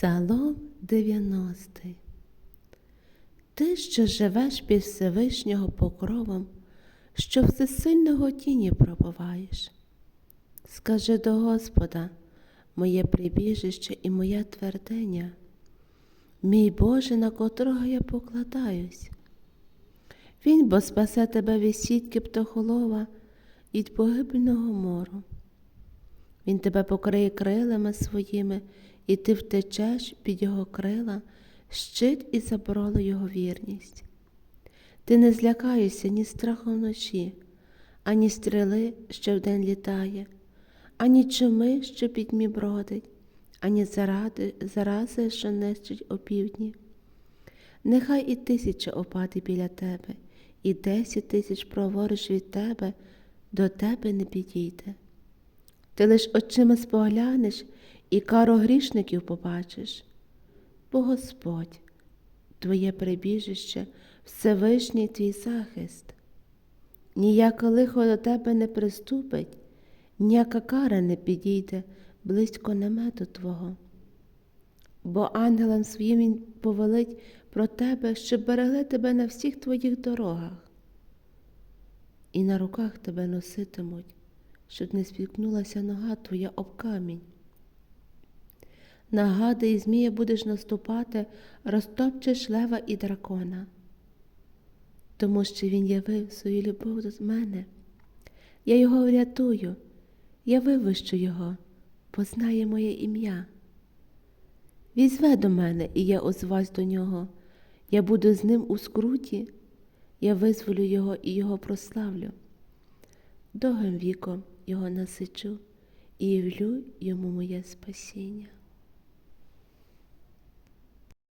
Псалом 90 Ти, що живеш під Всевишнього покровом, що всесильного тіні пробуваєш. Скажи до Господа, моє прибіжище і моя твердиня, мій Боже, на котрого я покладаюсь. Він бо спасе тебе від сітки птахолова від погибельного мору. Він тебе покриє крилами своїми, і ти втечеш під його крила, щит і заборону його вірність. Ти не злякаєшся ні страху вночі, ані стріли, що вдень літає, ані чуми, що пітьмі бродить, ані заради, зарази, що нищить опівдні. Нехай і тисяча опаде біля тебе, і десять тисяч провориш від тебе, до тебе не підійде. Ти лиш очима споглянеш і кару грішників побачиш, бо Господь, твоє прибіжище, Всевишній твій захист. Ніяке лихо до тебе не приступить, ніяка кара не підійде близько намету Твого. Бо ангелам своїм він повелить про тебе, щоб берегли тебе на всіх твоїх дорогах, і на руках тебе носитимуть щоб не спіткнулася нога твоя об камінь. На гади і змія будеш наступати, розтопчеш лева і дракона, тому що він явив свою любов до мене. Я його врятую, я вивищу його, познає моє ім'я. Візве до мене, і я озвась до нього, я буду з ним у скруті, я визволю його і його прославлю. Довгим віком його насичу і явлю йому моє спасіння.